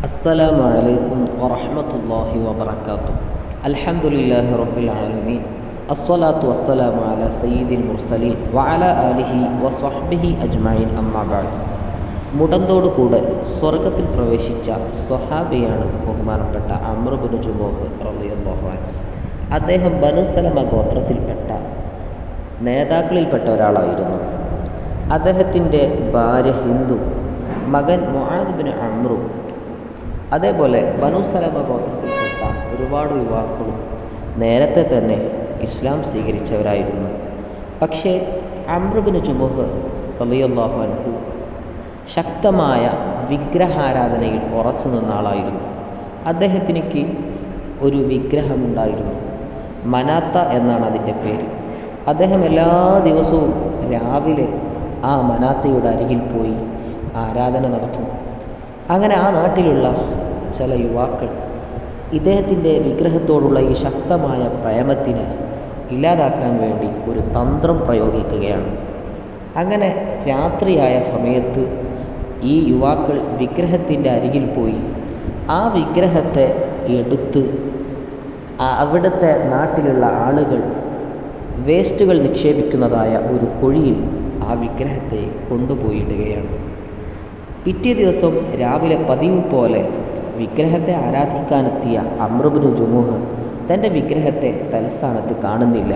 السلام عليكم ورحمة الله وبركاته الحمد لله رب العالمين الصلاة والسلام على سيد المرسلين وعلى آله وصحبه أجمعين أما بعد മുടന്തോട് കൂടെ സ്വർഗത്തിൽ പ്രവേശിച്ച സ്വഹാബിയാണ് ബഹുമാനപ്പെട്ട അമ്രുബിന് ജുമോഹ് റളിയല്ലാഹു അദ്ദേഹം ബനുസലമ ഗോത്രത്തിൽപ്പെട്ട നേതാക്കളിൽപ്പെട്ട ഒരാളായിരുന്നു അദ്ദേഹത്തിൻ്റെ ഭാര്യ ഹിന്ദു മകൻ മുആദ്ബിന് അമ്രു അതേപോലെ ബനുസലമ ഗോത്രത്തിൽപ്പെട്ട ഒരുപാട് യുവാക്കളും നേരത്തെ തന്നെ ഇസ്ലാം സ്വീകരിച്ചവരായിരുന്നു. പക്ഷേ അമ്രുബിന് ജുമുഹ് റളിയല്ലാഹു അൻഹു ശക്തമായ വിഗ്രഹാരാധനയിൽ ഉറച്ചു നിന്ന ആളായിരുന്നു. അദ്ദേഹത്തിനേക്ക് ഒരു വിഗ്രഹമുണ്ടായിരുന്നു. മനാത്ത എന്നാണ് അതിന്റെ പേര്. അദ്ദേഹം എല്ലാ ദിവസവും രാവിലെ ആ മനാത്തയുടെ അരികിൽ പോയി ആരാധന നടത്തും അങ്ങനെ ആ നാട്ടിലുള്ള ചില യുവാക്കൾ ഇദ്ദേഹത്തിന്റെ വിഗ്രഹത്തോടുള്ള ഈ ശക്തമായ പ്രേമത്തിനെ ഇല്ലാതാക്കാൻ വേണ്ടി ഒരു തന്ത്രം പ്രയോഗിക്കുകയാണ്. അങ്ങനെ രാത്രിയായ സമയത്ത് ഈ യുവാക്കൾ വിഗ്രഹത്തിന്റെ അരികിൽ പോയി ആ വിഗ്രഹത്തെ എടുത്ത് അവിടുത്തെ നാട്ടിലുള്ള ആളുകൾ വേസ്റ്റുകൾ നിക്ഷേപിക്കുന്നതായ ഒരു കുഴിയിൽ ആ വിഗ്രഹത്തെ കൊണ്ടുപോയിടുകയാണ്. പിറ്റേ ദിവസം രാവിലെ പതിവ് പോലെ വിഗ്രഹത്തെ ആരാധിക്കാനെത്തിയ അമ്രുബിന് ജുമുഹ് തന്റെ വിഗ്രഹത്തെ തലസ്ഥാനത്ത് കാണുന്നില്ല.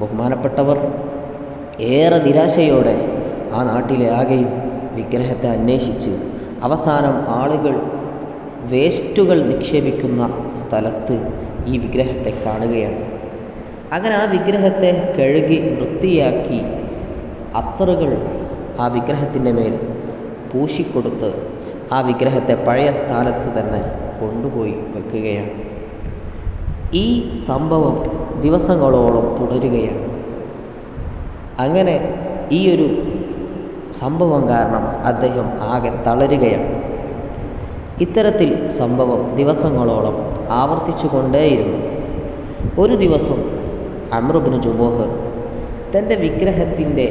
ബഹുമാനപ്പെട്ടവർ ഏറെ നിരാശയോടെ ആ നാട്ടിലെ ആകെയും വിഗ്രഹത്തെ അന്വേഷിച്ച് അവസാനം ആളുകൾ വേസ്റ്റുകൾ നിക്ഷേപിക്കുന്ന സ്ഥലത്ത് ഈ വിഗ്രഹത്തെ കാണുകയാണ്. അങ്ങനെ ആ വിഗ്രഹത്തെ കഴുകി വൃത്തിയാക്കി അത്തറുകൾ ആ വിഗ്രഹത്തിന്റെ മേൽ പൂശിക്കൊടുത്ത് ആ വിഗ്രഹത്തെ പഴയ സ്ഥാനത്ത് തന്നെ കൊണ്ടുപോയി വെക്കുകയാണ് ഈ സംഭവം ദിവസങ്ങളോളം തുടരുകയാണ്. അങ്ങനെ ഈ ഒരു സംഭവം കാരണം അദ്ദേഹം ആകെ തളരുകയാണ്. ഇത്തരത്തിൽ സംഭവം ദിവസങ്ങളോളം ആവർത്തിച്ചു കൊണ്ടേയിരുന്നു ഒരു ദിവസം അമ്രുബിന് ജുബോഹ് തന്റെ വിഗ്രഹത്തിന്റെ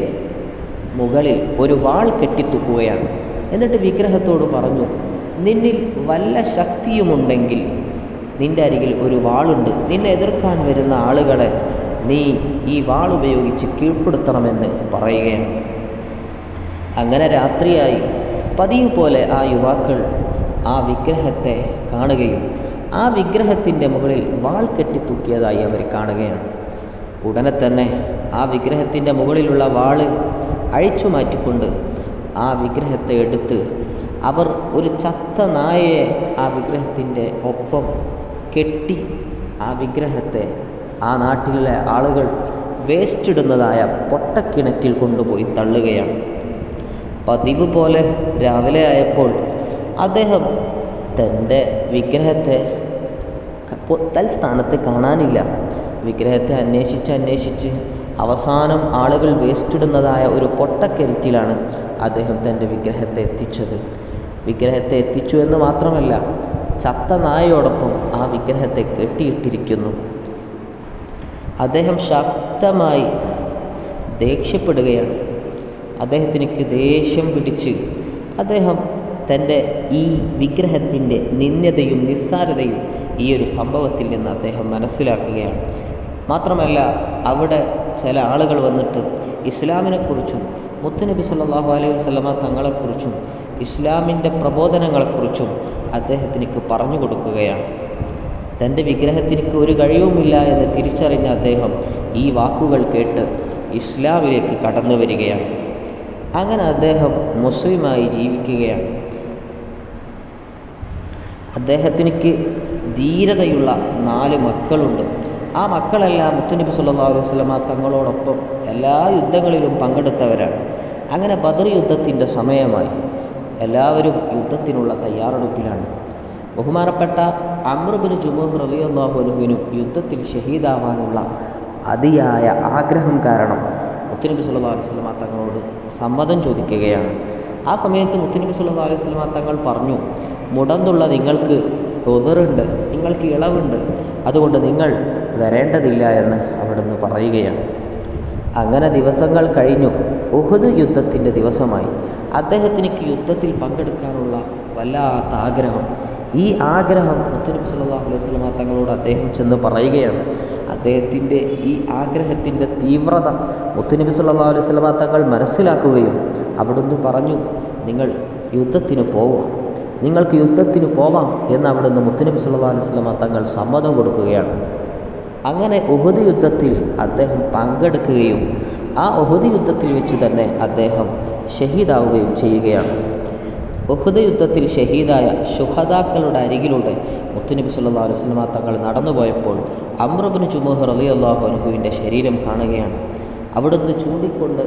മുകളിൽ ഒരു വാൾ കെട്ടിത്തുക്കുകയാണ് എന്നിട്ട് വിഗ്രഹത്തോട് പറഞ്ഞു നിന്നിൽ വല്ല ശക്തിയുമുണ്ടെങ്കിൽ നിന്റെ അരികിൽ ഒരു വാളുണ്ട്. നിന്നെ എതിർക്കാൻ വരുന്ന ആളുകളെ നീ ഈ വാൾ ഉപയോഗിച്ച് കീഴ്പ്പെടുത്തണമെന്ന് പറയുകയാണ്. അങ്ങനെ രാത്രിയായി. പതിവ് പോലെ ആ യുവാക്കൾ ആ വിഗ്രഹത്തെ കാണുകയും ആ വിഗ്രഹത്തിന്റെ മുകളിൽ വാൾ കെട്ടിത്തൂക്കിയതായി അവർ കാണുകയാണ്. ഉടനെ തന്നെ ആ വിഗ്രഹത്തിന്റെ മുകളിലുള്ള വാൾ അഴിച്ചു മാറ്റിക്കൊണ്ട് ആ വിഗ്രഹത്തെ എടുത്ത് അവർ ഒരു ചത്ത നായയെ ആ വിഗ്രഹത്തിന്റെ ഒപ്പം കെട്ടി ആ വിഗ്രഹത്തെ ആ നാട്ടിലെ ആളുകൾ വേസ്റ്റ് ഇടുന്നതായ പൊട്ടക്കിണറ്റിൽ കൊണ്ടുപോയി തള്ളുകയാണ്. പതിവ് പോലെ രാവിലെ ആയപ്പോൾ അദ്ദേഹം തന്റെ വിഗ്രഹത്തെ തൽസ്ഥാനത്ത് കാണാനില്ല. വിഗ്രഹത്തെ അന്വേഷിച്ച് അന്വേഷിച്ച് അവസാനം ആളുകൾ വേസ്റ്റിടുന്നതായ ഒരു പൊട്ടക്കരുത്തിലാണ് അദ്ദേഹം തന്റെ വിഗ്രഹത്തെ എത്തിച്ചത്. വിഗ്രഹത്തെ എത്തിച്ചു എന്ന് മാത്രമല്ല ചത്ത നായയോടൊപ്പം ആ വിഗ്രഹത്തെ കെട്ടിയിട്ടിരിക്കുന്നു. അദ്ദേഹം ശക്തമായി ദേഷ്യപ്പെടുകയാണ്. അദ്ദേഹത്തിനിക്ക് ദേഷ്യം പിടിച്ച് അദ്ദേഹം തന്റെ ഈ വിഗ്രഹത്തിന്റെ നിന്ദ്യതയും നിസ്സാരതയും ഈ ഒരു സംഭവത്തിൽ നിന്ന് അദ്ദേഹം മനസ്സിലാക്കുകയാണ്. മാത്രമല്ല അവിടെ ചില ആളുകൾ വന്നിട്ട് ഇസ്ലാമിനെക്കുറിച്ചും മുത്തുനബി സല്ലാഹു അലൈഹി വസല്ലമ തങ്ങളെക്കുറിച്ചും ഇസ്ലാമിന്റെ പ്രബോധനങ്ങളെക്കുറിച്ചും അദ്ദേഹത്തിനിക്ക് പറഞ്ഞു കൊടുക്കുകയാണ്. തന്റെ വിഗ്രഹത്തിനിക്ക് ഒരു കഴിവുമില്ല എന്ന് തിരിച്ചറിഞ്ഞ അദ്ദേഹം ഈ വാക്കുകൾ കേട്ട് ഇസ്ലാമിലേക്ക് കടന്നു വരികയാണ്. അങ്ങനെ അദ്ദേഹം മുസ്ലിമായി ജീവിക്കുകയാണ്. അദ്ദേഹത്തിനിക്ക് ധീരതയുള്ള നാല് മക്കളുണ്ട്. ആ മക്കളെല്ലാം മുത്തുനബി സല്ലാ അലൈഹി വസല്ലമ തങ്ങളോടൊപ്പം എല്ലാ യുദ്ധങ്ങളിലും പങ്കെടുത്തവരാണ്. അങ്ങനെ ബദർ യുദ്ധത്തിന്റെ സമയമായി എല്ലാവരും യുദ്ധത്തിനുള്ള തയ്യാറെടുപ്പിലാണ്. ബഹുമാനപ്പെട്ട അമ്രുബിന് ജുമുഹ് അൻഹുവിനും യുദ്ധത്തിൽ ഷഹീദാവാനുള്ള അതിയായ ആഗ്രഹം കാരണം മുത്തുനബി സല്ലാ അലൈഹി വസല്ലമ തങ്ങളോട് സമ്മതം ചോദിക്കുകയാണ്. ആ സമയത്ത് മുത്തുനബി സല്ലാ അലൈഹി വസല്ലമ തങ്ങൾ പറഞ്ഞു മുടന്തുള്ള നിങ്ങൾക്ക് ഒതറുണ്ട് നിങ്ങൾക്ക് ഇളവുണ്ട്. അതുകൊണ്ട് നിങ്ങൾ വരേണ്ടതില്ല എന്ന് അവിടുന്ന് പറയുകയാണ്. അങ്ങനെ ദിവസങ്ങൾ കഴിഞ്ഞു. ഉഹുദ് യുദ്ധത്തിന്റെ ദിവസമായി. അദ്ദേഹത്തിനിക്ക് യുദ്ധത്തിൽ പങ്കെടുക്കാനുള്ള വല്ലാത്ത ആഗ്രഹം. ഈ ആഗ്രഹം മുത്തനബി സല്ലല്ലാഹു അലൈഹി വസല്ലമ തങ്ങളോട് അദ്ദേഹം ചെന്ന് പറയുകയാണ്. അദ്ദേഹത്തിന്റെ ഈ ആഗ്രഹത്തിന്റെ തീവ്രത മുത്തനബി സല്ലാ അലൈഹി വസല്ലമ തങ്ങൾ മനസ്സിലാക്കുകയും അവിടുന്ന് പറഞ്ഞു നിങ്ങൾ യുദ്ധത്തിന് പോവാം നിങ്ങൾക്ക് യുദ്ധത്തിന് പോവാം എന്ന് അവിടുന്ന് മുത്തനബി സല്ലാ അലൈഹി വസല്ലമ തങ്ങൾ സമ്മതം കൊടുക്കുകയാണ്. അങ്ങനെ ഉഹുദ് യുദ്ധത്തിൽ അദ്ദേഹം പങ്കെടുക്കുകയും ആ ഉഹുദ് യുദ്ധത്തിൽ വെച്ച് തന്നെ അദ്ദേഹം ഷഹീദാവുകയും ചെയ്യുകയാണ്. ഉഹുദ് യുദ്ധത്തിൽ ഷഹീദായ ശുഹദാക്കളുടെ അരികിലൂടെ മുത്തുനബി സല്ലാ അലൈഹി വസല്ലമ തങ്ങൾ നടന്നുപോയപ്പോൾ അമ്രബിന് ജുമുഹ് റളിയല്ലാഹു അനുഹുവിന്റെ ശരീരം കാണുകയാണ്. അവിടുന്ന് ചൂണ്ടിക്കൊണ്ട്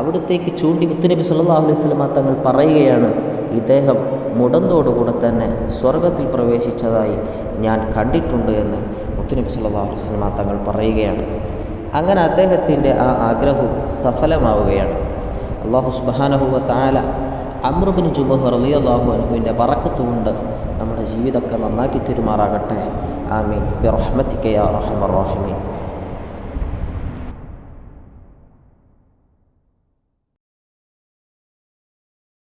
അവിടത്തേക്ക് ചൂണ്ടി മുത്തുനബി സല്ലാ അലൈഹി വസല്ലമ തങ്ങൾ പറയുകയാണ് ഇദ്ദേഹം മുടന്തോടുകൂടെ തന്നെ സ്വർഗത്തിൽ പ്രവേശിച്ചതായി ഞാൻ കണ്ടിട്ടുണ്ട് എന്ന്. സല്ലല്ലാഹു അലൈഹി വസല്ലമ തങ്ങൾ പറയുകയാണ്. അങ്ങനെ അദ്ദേഹത്തിന്റെ ആ ആഗ്രഹവും സഫലമാവുകയാണ്. അള്ളാഹു സുബ്ഹാനഹു താല അമ്രുബിന് ജുബഹ് റളിയല്ലാഹു അള്ളാഹു ബറക്കത്ത് കൊണ്ട് നമ്മുടെ ജീവിതമൊക്കെ നന്നാക്കി തെരുമാറാകട്ടെ. ആമീൻ. ബിറഹ്മത്തിക യാ റഹ്മർ റഹീമീൻ.